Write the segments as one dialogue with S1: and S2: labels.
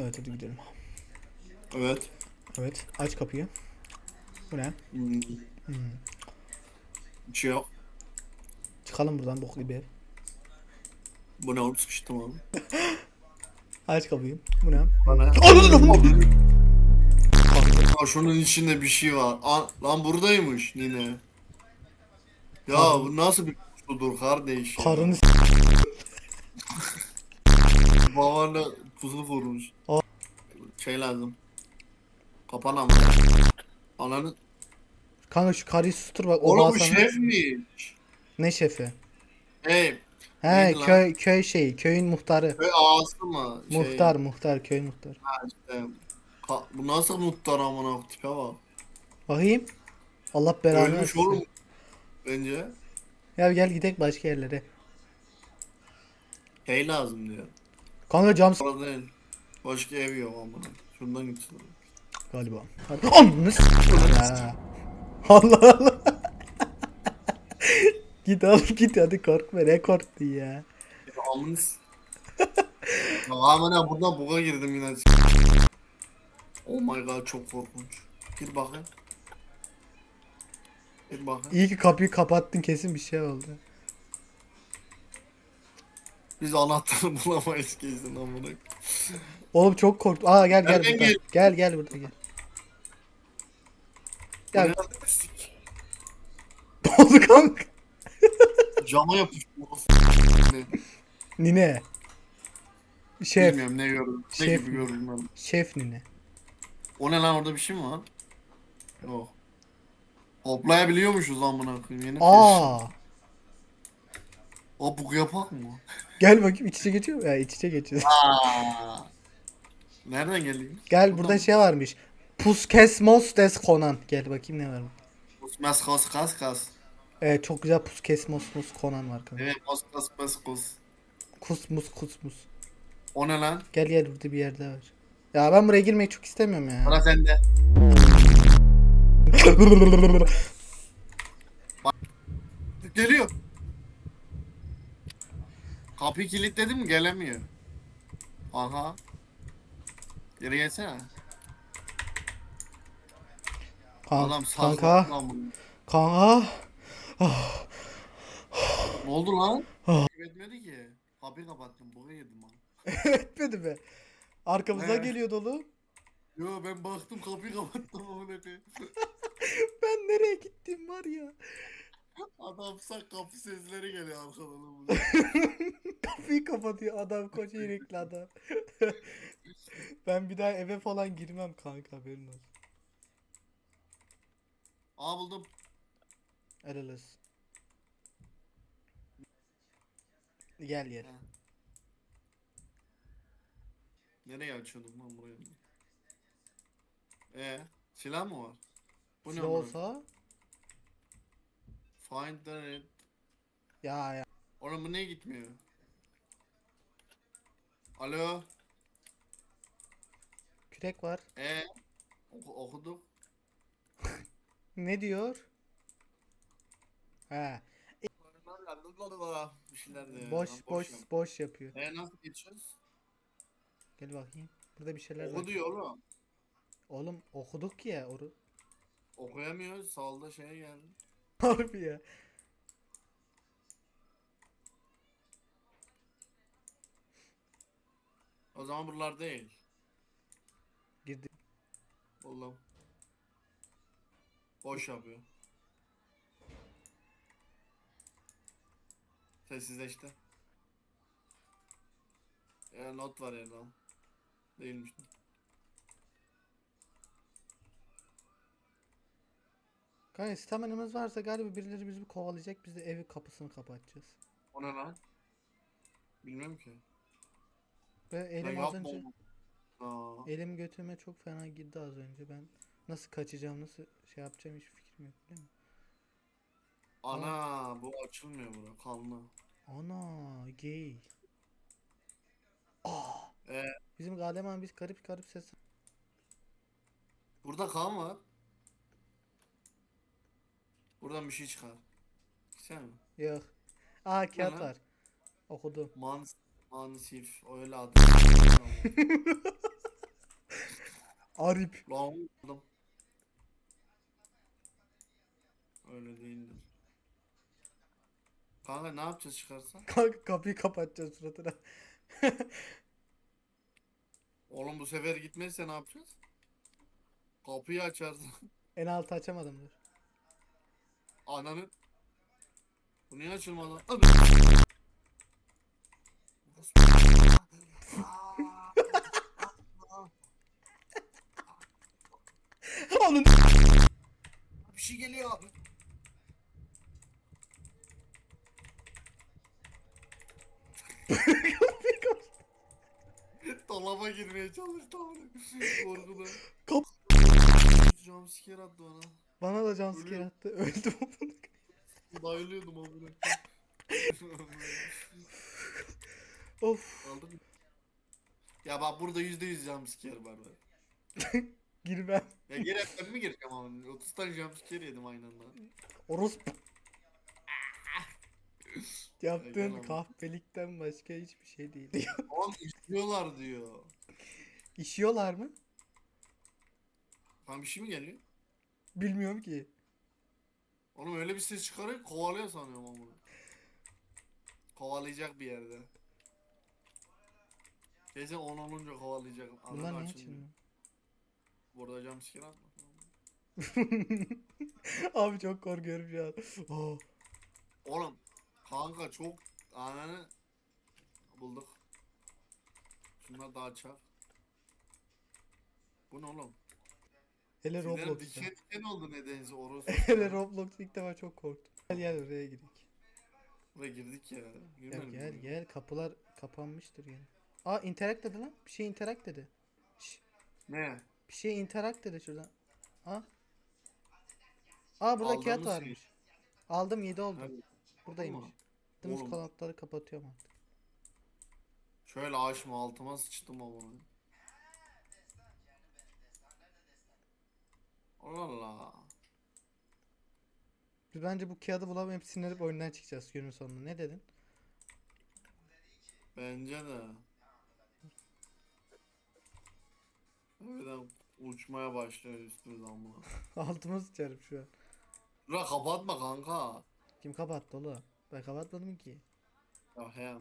S1: Evet hadi gidelim.
S2: Evet.
S1: Evet aç kapıyı. Bu ne?
S2: Hmm. Bir şey yok.
S1: Çıkalım buradan boklu bir ev.
S2: Bu ne oğlum sıkıştım abi.
S1: Aç kapıyı. Bu ne?
S2: Bana. Şunun içinde bir şey var. Aa, lan buradaymış yine. Ya
S1: Karın-
S2: bu nasıl bir pusudur kardeş.
S1: Karını s-
S2: Pusu kurmuş.
S1: Aa.
S2: Şey lazım. Kapan ama. Ananı.
S1: Kanka şu karıyı sustur bak. O
S2: Oğlum bu
S1: sana-
S2: şefmiş.
S1: Ne şefi?
S2: Hey.
S1: He
S2: Neydi lan?
S1: köy köy şeyi köyün muhtarı.
S2: Köy ağası mı? Şey,
S1: Muhtar muhtar köy muhtar.
S2: ha işte. Ka- bu nasıl muhtar amına tipe bak.
S1: Bakayım. Allah belanı
S2: Ölmüş
S1: versin.
S2: oğlum. Bence.
S1: Ya gel gidelim başka yerlere.
S2: Şey lazım diyor.
S1: Kanka cam s-
S2: değil. Başka ev yok amına. Şundan gitsin.
S1: galiba. Hadi. Ananı s- Ya. Allah Allah. git oğlum git hadi korkma ne korktun ya.
S2: Ya amına s- Ya amına buradan buga girdim yine. Oh my god çok korkunç. Gir bakayım. Gir bakayım.
S1: İyi ki kapıyı kapattın kesin bir şey oldu.
S2: Biz anahtarı bulamayız kesin amına.
S1: Oğlum çok korktum. Aa gel gel
S2: Nereden
S1: burada.
S2: gel-
S1: Gel gel burada gel.
S2: Ya.
S1: Oldu kanka?
S2: Cama yapıştı. Ne?
S1: Nine. Şef.
S2: Bilmiyorum ne gördüm. Ne
S1: Şef
S2: gibi ben.
S1: Şef nine.
S2: O ne lan orada bir şey mi var? Yok. Hoplayabiliyormuşuz amına koyayım yeni.
S1: Aa.
S2: O bug yapak mı?
S1: Gel bakayım iç içe geçiyor mu? Ya iç içe geçiyoruz.
S2: Aa. Nereden geldik?
S1: Gel burada şey varmış. Puskesmos des Conan. Gel bakayım ne var.
S2: Mas kas kas kas.
S1: Evet çok güzel Puskesmos Conan var kanka.
S2: Evet mas kas mas kas.
S1: Kusmus kusmus.
S2: O ne lan?
S1: Gel gel burada bir yerde var. Ya ben buraya girmeyi çok istemiyorum ya.
S2: Bana sende. Geliyor. Kapıyı kilitledim mi gelemiyor. Aha. Geri gelsene.
S1: Kan-
S2: Adam
S1: kanka.
S2: lan.
S1: Kanka.
S2: Ne oldu lan?
S1: Ah.
S2: Etmedi ki. Kapıyı kapattım. Boğa yedim ha.
S1: Etmedi mi? Arkamıza
S2: He.
S1: geliyor dolu.
S2: Yo ben baktım kapıyı kapattım.
S1: Ben nereye gittim var ya.
S2: Adamsa kapı sesleri geliyor arkadan.
S1: Kapıyı kapatıyor adam koca yürekli adam. ben bir daha eve falan girmem kanka haberin olsun.
S2: Aa buldum.
S1: Olsun. Gel gel.
S2: Ha. Nereye açıyordum lan burayı? Ee, silah mı var? Bu ne
S1: Silah
S2: amına?
S1: olsa
S2: Find the red.
S1: ya ya.
S2: Oğlum bu niye gitmiyor? Alo.
S1: Kürek var.
S2: Ee, oku, okuduk.
S1: Ne diyor? He.
S2: Bir şeyler de.
S1: Boş boş boş yapıyor.
S2: Ee nasıl geçiyoruz?
S1: Gel bakayım. Burada bir şeyler
S2: Oku
S1: var.
S2: diyor oğlum.
S1: Oğlum okuduk ya oru.
S2: Okuyamıyoruz. Solda şeye geldi.
S1: Harbi ya.
S2: O zaman buralar değil.
S1: Girdi.
S2: Oğlum. Boş yapıyor. Sessizleşti. Ya not var ya lan. Değilmiş.
S1: Kanka staminamız varsa galiba birileri bizi kovalayacak. Biz de evi kapısını kapatacağız.
S2: O ne lan? Bilmem ki.
S1: Ve elim az
S2: yapma
S1: önce.
S2: Aa,
S1: elim götüme çok fena girdi az önce. Ben nasıl kaçacağım, nasıl şey yapacağım hiç fikrim yok değil mi?
S2: Ana bu açılmıyor bura kanlı.
S1: Ana gay. Aa.
S2: Ee?
S1: Bizim galiba biz garip garip ses.
S2: Burada kan var. Buradan bir şey çıkar. Sen mi?
S1: Yok. Aa kağıt var. Okudum.
S2: Mans Mansif öyle adı.
S1: Arip.
S2: Lan oğlum. Öyle değildir. Kanka ne yapacağız çıkarsa?
S1: Kanka kapıyı kapatacağız suratına.
S2: Oğlum bu sefer gitmezse ne yapacağız? Kapıyı açarsın.
S1: En altı açamadım dur.
S2: Ananı. Bu niye açılmadı?
S1: Onun
S2: Bir şey geliyor. Dolaba girmeye çalıştı ama korkudan.
S1: Kap-
S2: Jumpscare attı bana.
S1: Bana da jumpscare attı. Öldüm.
S2: Bayılıyordum amına.
S1: of.
S2: Aldık mı? Ya bak burada yüzde yüz jumpscare var be.
S1: Girmem.
S2: Ya geri ben mi gireceğim ama 30 tane jumpscare yedim aynı anda.
S1: Orospu. Yaptığın kahpelikten başka hiçbir şey değil.
S2: Oğlum işliyorlar diyor.
S1: İşiyorlar mı?
S2: Tam bir şey mi geliyor?
S1: Bilmiyorum ki.
S2: Oğlum öyle bir ses çıkarıyor kovalıyor sanıyorum ama bunu. Kovalayacak bir yerde. Kesin 10 olunca kovalayacak.
S1: Bunlar
S2: diyor.
S1: için?
S2: Burada jumpscare atma.
S1: Abi çok korkuyorum şu an. Oh.
S2: Oğlum kanka çok ananı bulduk. Şunlar daha çak. Bu ne oğlum?
S1: Hele
S2: Roblox diken diken oldu nedense orası.
S1: Hele Roblox ilk defa çok korktum. Gel gel oraya gidelim.
S2: Buraya girdik ya.
S1: Gel gel
S2: mi?
S1: gel kapılar kapanmıştır yani. Aa interact dedi lan. Bir şey interact dedi. Şş,
S2: Ne?
S1: bir şey interact dedi şuradan. Aa. Aa burada kağıt
S2: Aldığımız şey.
S1: varmış. Aldım 7 oldu.
S2: Hadi.
S1: Buradaymış.
S2: Oğlum.
S1: kanatları kapatıyorum artık.
S2: Şöyle açma altıma sıçtım ama. Allah Allah.
S1: Biz bence bu kağıdı bulamayıp sinirip oyundan çıkacağız günün sonunda. Ne dedin?
S2: Bence de. Birden uçmaya başlıyor üstümüzden bunu.
S1: Altıma sıçarım şu an.
S2: Bırak kapatma kanka.
S1: Kim kapattı oğlum? Ben kapatmadım ki.
S2: Ya hem.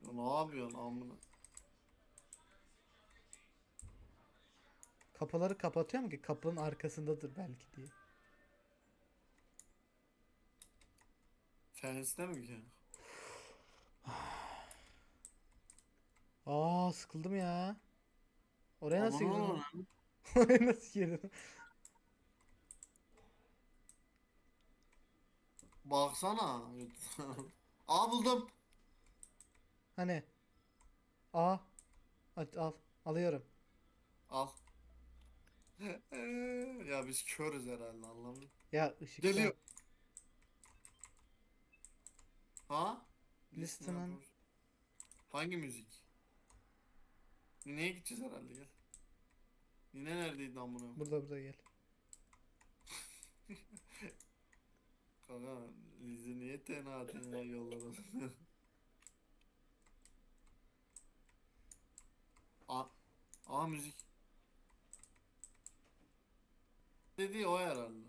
S2: Ya ne yapıyorsun amına?
S1: Kapıları kapatıyorum ki kapının arkasındadır belki diye.
S2: Feniste mi ki?
S1: Aa sıkıldım ya. Oraya nasıl
S2: Aman
S1: girdin?
S2: Allah'ım.
S1: Oraya nasıl girdin?
S2: Baksana. Aa buldum.
S1: Hani? Aa. Hadi al. Alıyorum.
S2: Al. Ya biz körüz herhalde anlamı.
S1: Ya ışık.
S2: Geliyor. Ha? Yapıyoruz. Hangi müzik? Nineye gideceğiz herhalde gel. Nine neredeydi amına?
S1: Burada burada gel.
S2: Kanka bizi niye tenha yolladın? A Aa müzik. Dedi o herhalde.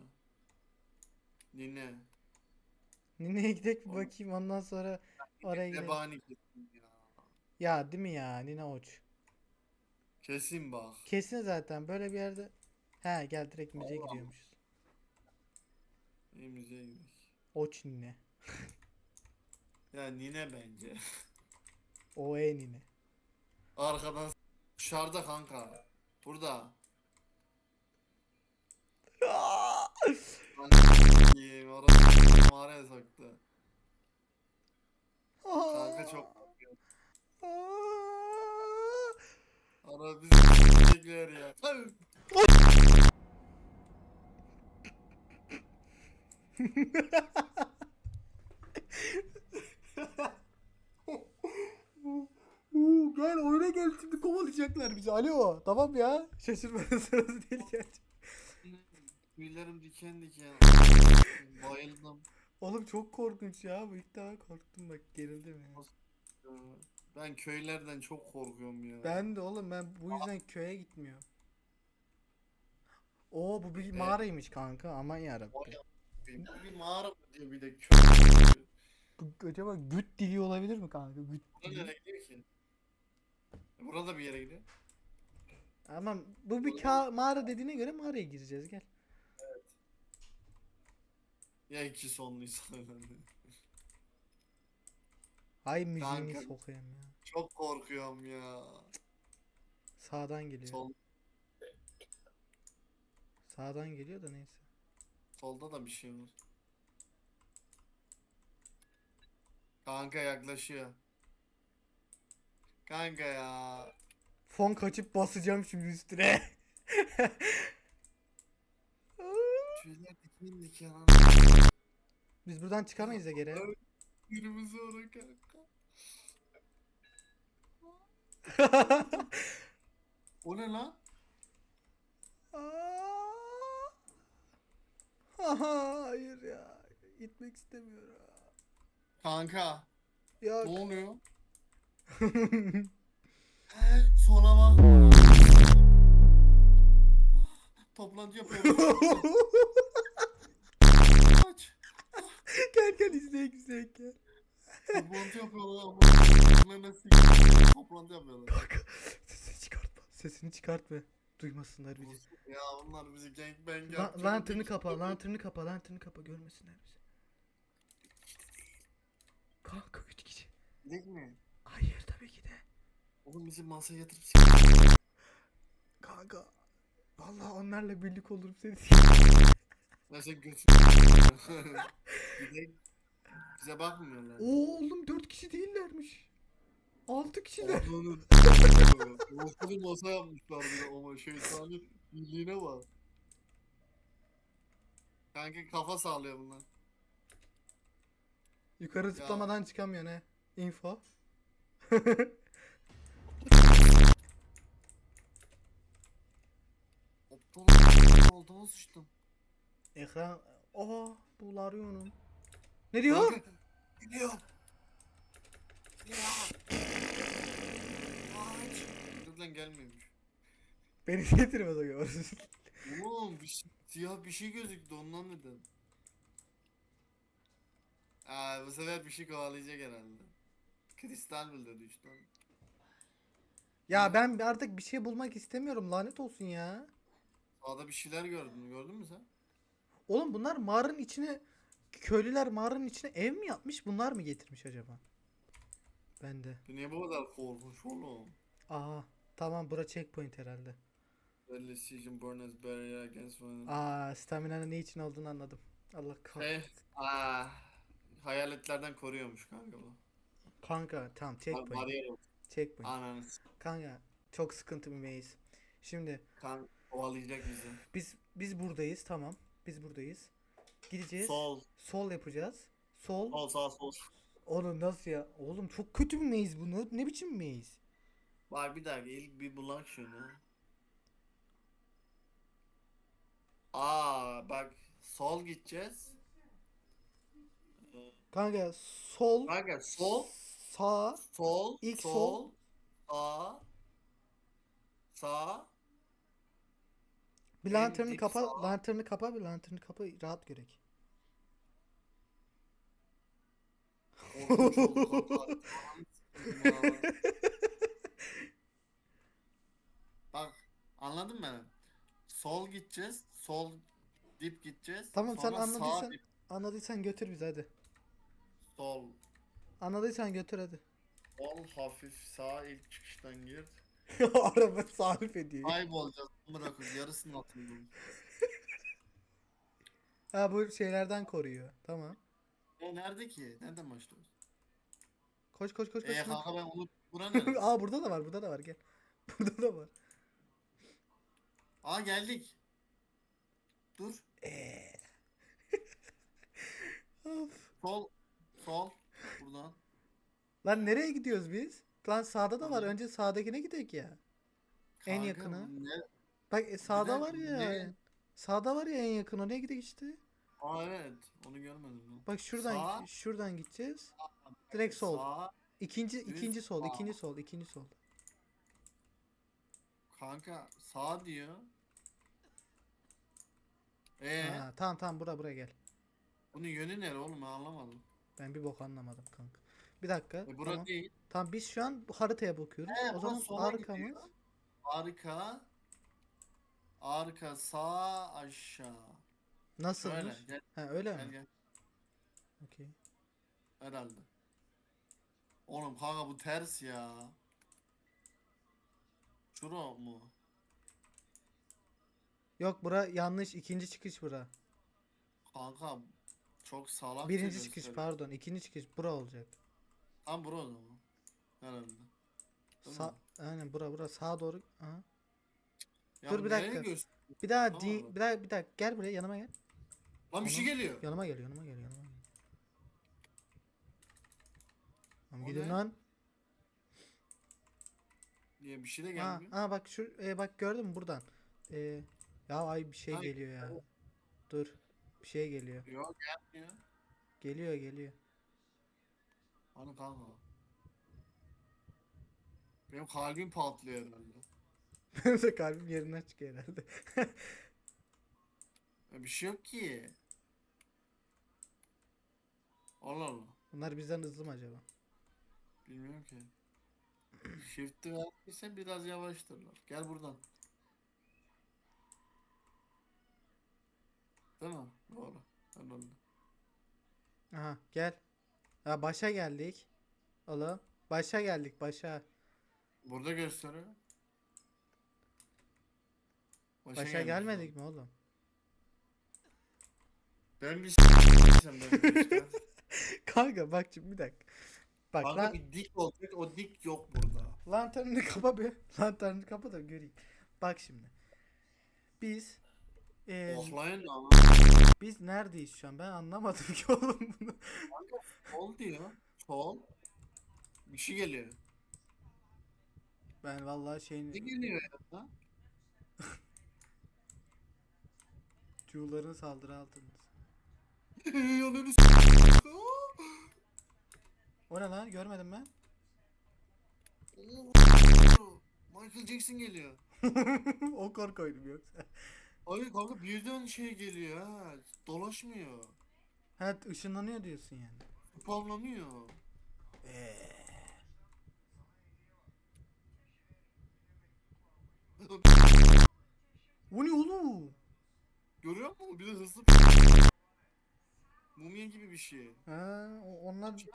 S2: Nine.
S1: Nine'ye gidelim bir bakayım ondan sonra oraya gidelim.
S2: Ebani kesin ya.
S1: Ya değil mi ya Nine Oç.
S2: Kesin bak.
S1: Kesin zaten böyle bir yerde. He gel direkt müziğe
S2: Allah.
S1: gidiyormuşuz.
S2: İyi müziğe gidelim.
S1: Oç Nine.
S2: Ya Nine bence.
S1: O E Nine.
S2: Arkadan dışarıda kanka. Burada. Anne orası mağaraya soktu. Kanka çok Ara bizi bekler ya.
S1: Gel oyuna gel şimdi kovalayacaklar bizi. Alo tamam ya. Şaşırmanın sırası değil gerçi.
S2: Tüylerim diken diken. Bayıldım.
S1: Oğlum çok korkunç ya. Bu ilk defa korktum bak gerildim ya.
S2: Ben köylerden çok korkuyorum ya.
S1: Ben de oğlum ben bu yüzden köye gitmiyorum. Oo bu bir mağaraymış kanka aman yarabbim.
S2: Bu bir mağara mı diyor bir de köy.
S1: Bu acaba güt dili olabilir mi kanka? Güt dili.
S2: nereye gidiyor ki? Burada bir yere gidiyor.
S1: Ama bu bir ka- mağara dediğine göre mağaraya gireceğiz gel.
S2: Ya iki sonluysa önemli.
S1: Hay müziğini
S2: Kanka.
S1: sokayım ya.
S2: Çok korkuyorum ya.
S1: Sağdan geliyor.
S2: Sol,
S1: Sağdan geliyor da neyse.
S2: solda da bir şey var. Kanka yaklaşıyor. Kanka ya.
S1: Fon kaçıp basacağım şimdi üstüne.
S2: Tüyler
S1: Biz buradan çıkamayız da geri.
S2: Yürümüz sonra kanka. O ne lan?
S1: Aa, Hayır ya. Gitmek istemiyorum.
S2: Kanka.
S1: Ya
S2: Ne oluyor? Sona bak. Toplantı yapıyoruz.
S1: gel.
S2: Toplantı yapıyorlar ama. Bunlar nasıl? Toplantı yapıyorlar.
S1: Kanka sesini çıkartma. Sesini çıkartma. Duymasınlar bizi.
S2: Ya onlar bizi gangbang
S1: La
S2: yapacak.
S1: lanternı kapa, lanternı kapa, lanternı kapa görmesinler bizi. Kanka üç kişi.
S2: Gidek mi?
S1: Hayır tabii ki de.
S2: Oğlum bizi masaya yatırıp s***.
S1: Kanka. Vallahi onlarla birlik olurum seni.
S2: Ya sen götür. Bize bakmıyorlar.
S1: Oo oğlum dört kişi değillermiş. Altı kişiler.
S2: Oğlum. Ortalığı masa yapmışlar bir de ama şeytani birliğine bak. Kanka kafa sağlıyor bunlar.
S1: Yukarı zıplamadan çıkamıyor ne? Info.
S2: Aptal olduğumu sıçtım.
S1: Ekran. Aa bu Larion'un. Ne diyor?
S2: Kanka, Aç. Dur lan gelmiyormuş.
S1: Beni getirmez o gibi.
S2: Oğlum bir şey, siyah bir şey gözüktü ondan dedim. Aa bu sefer bir şey kovalayacak herhalde. Kristal bul dedi üç tane.
S1: ya ben artık bir şey bulmak istemiyorum lanet olsun ya.
S2: Sağda bir şeyler gördün gördün mü sen?
S1: Oğlum bunlar mağaranın içine köylüler mağaranın içine ev mi yapmış? Bunlar mı getirmiş acaba? Ben de.
S2: Bu niye bu kadar korkunç oğlum?
S1: Aa tamam bura checkpoint herhalde.
S2: Belli Siege burn as barrier against one.
S1: Aa stamina'nın ne için olduğunu anladım. Allah kahretsin.
S2: aa, hayaletlerden koruyormuş kanka bu.
S1: Kanka tamam checkpoint.
S2: bariyer.
S1: Checkpoint.
S2: Ananı
S1: Kanka çok sıkıntı bir maze. Şimdi
S2: kan kovalayacak bizi.
S1: biz biz buradayız tamam. Biz buradayız. Gideceğiz.
S2: Sol,
S1: Sol yapacağız. Sol.
S2: sol, sağ, sol.
S1: Oğlum nasıl ya? Oğlum çok kötü bir maze bu. Ne, ne biçim bir maze?
S2: Bak bir dakika ilk bir bulak şunu. Aa bak sol gideceğiz.
S1: Kanka sol,
S2: Kanka sol,
S1: sağ,
S2: sol,
S1: İlk
S2: sol,
S1: sol.
S2: sağ, sağ.
S1: Bir
S2: dip
S1: kapa, lanternı kapa, bir lanternı kapa rahat görek.
S2: Bak anladın mı? Sol gideceğiz. Sol dip gideceğiz.
S1: Tamam, sen
S2: Sonra sağ
S1: anladıysan-
S2: dip,
S1: Anladıysan götür bizi hadi.
S2: sol.
S1: Anladıysan götür hadi.
S2: Sol hafif sağ ilk çıkıştan gir.
S1: Araba sarf ediyor.
S2: Kaybolacağız. Bırakın yarısını atayım.
S1: Ha bu şeylerden koruyor. Tamam.
S2: O nerede ki? Nereden başlıyoruz?
S1: Koş koş koş koş. Koş.
S2: kanka ben unut. Bura neresi?
S1: Aa burada da var, burada da var gel. Burada da var.
S2: Aa geldik. Dur.
S1: Eee. of.
S2: Sol. Sol. Buradan.
S1: Lan nereye gidiyoruz biz? Lan sağda da var. Önce sağdakine gidelim ya. En
S2: Kanka,
S1: yakını.
S2: Ne?
S1: Bak e, sağda
S2: dakika,
S1: var ya.
S2: ne?
S1: Sağda var ya en yakın. Oraya gidelim işte.
S2: Aa evet. Onu görmedim ben.
S1: Bak şuradan
S2: Sağ.
S1: şuradan gideceğiz. Direkt sol.
S2: Sağ.
S1: İkinci ikinci sol,
S2: sağ.
S1: ikinci sol, ikinci sol.
S2: Kanka sağ diyor. Ee,
S1: Ha, tamam tamam bura buraya gel.
S2: bunun yönü nere oğlum ben anlamadım.
S1: Ben bir bok anlamadım kanka. Bir dakika.
S2: E, bura
S1: tamam.
S2: değil.
S1: Tamam biz şu an bu haritaya bakıyoruz.
S2: He,
S1: o
S2: bura
S1: zaman
S2: sola
S1: arkamız.
S2: gidiyor. Arka. Arka sağ aşağı.
S1: Nasılmış?
S2: Şöyle gel
S1: Ha öyle
S2: gel
S1: mi?
S2: gel.
S1: Okey.
S2: Herhalde. Oğlum kanka bu ters ya. Şura mu?
S1: Yok bura yanlış. ikinci çıkış bura.
S2: Kanka çok salak
S1: Birinci çıkış pardon. ikinci çıkış bura olacak.
S2: Tam bura o zaman. Herhalde. Değil
S1: Sağ,
S2: mi?
S1: aynen bura bura sağa doğru. Aha.
S2: Ya
S1: Dur bir
S2: nereye
S1: dakika. Bir daha
S2: Tamam
S1: di,
S2: mı?
S1: bir daha bir dakika gel buraya yanıma gel.
S2: Lan bir şey geliyor.
S1: Yanıma gel yanıma gel yanıma gel. Tamam
S2: O
S1: gidin
S2: ne?
S1: lan.
S2: Diye bir şey de
S1: Aa,
S2: gelmiyor.
S1: aa bak şu e, bak gördün mü buradan. E, ya ay bir şey
S2: Ay,
S1: geliyor ya.
S2: o-
S1: Dur. Bir şey geliyor.
S2: Yok gelmiyor.
S1: Geliyor geliyor.
S2: Hani kanka. Benim kalbim patlıyor herhalde.
S1: Benim de kalbim yerinden çıkıyor herhalde.
S2: Ya bir şey yok ki. Allah Allah.
S1: Bunlar bizden hızlı mı acaba?
S2: Bilmiyorum ki. Shift'i verdiysen biraz yavaştırlar. Gel buradan. Değil mi? Doğru. Herhalde.
S1: Aha gel. Ya başa geldik. Oğlum. Başa geldik başa.
S2: Burada gösteriyor. Başa,
S1: Başa gelmedik mi oğlum?
S2: Ben bir s***sem ben işte.
S1: Kanka bak şimdi bir dakika. Bak
S2: Kanka
S1: lan,
S2: bir dik olacak o dik yok burada.
S1: lanternini kapa bir. Lanternini kapa da göreyim. Bak şimdi. Biz eee,
S2: Ohlayın ama.
S1: biz neredeyiz şu an? Ben anlamadım ki oğlum bunu.
S2: Sol diyor. Sol. Bir şey geliyor.
S1: Ben vallahi şeyin
S2: Ne geliyor ya?
S1: Q'ların saldırı altındayız.
S2: Yanını s***.
S1: O ne lan? Görmedim ben.
S2: Michael Jackson geliyor.
S1: o korkoydum yoksa.
S2: Hayır kanka birden şey geliyor ha. Dolaşmıyor.
S1: Ha ışınlanıyor diyorsun yani.
S2: Spamlanıyor.
S1: Eee. O ne oğlum?
S2: Görüyor musun? Bir de hızlı Mumya gibi bir şey.
S1: Ha, o- onlar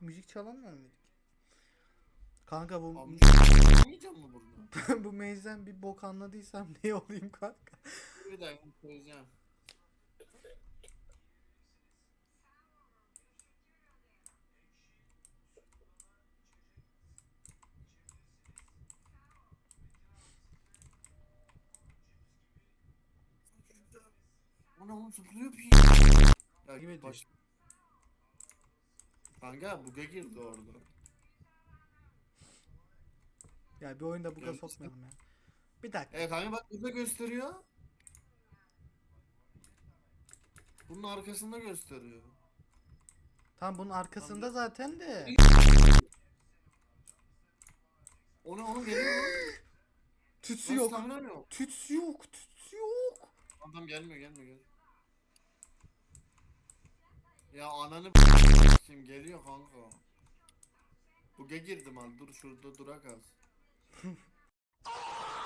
S1: müzik çalanlar mıydı? ki? Kanka bu
S2: Abi yapamayacağım mı burada?
S1: bu meyzen bir bok anladıysam ne olayım kanka?
S2: Bir dakika söyleyeceğim. Zıplıyor bir Ya
S1: Gibi
S2: baş... Kanka buga girdi orada.
S1: Ya bir oyunda buga
S2: Görmüşsün.
S1: sokmayalım ya. Bir dakika.
S2: E kanka bak burada gösteriyor. Bunun arkasında gösteriyor.
S1: Tam bunun arkasında zaten de.
S2: O ne oğlum geliyor lan.
S1: Tütsü
S2: Lan
S1: yok.
S2: stamina yok.
S1: Tütsü yok. Tütsü yok.
S2: Adam gelmiyor gelmiyor gel. Ya ananı kim geliyor kanka. Buga girdim al dur şurada durak az.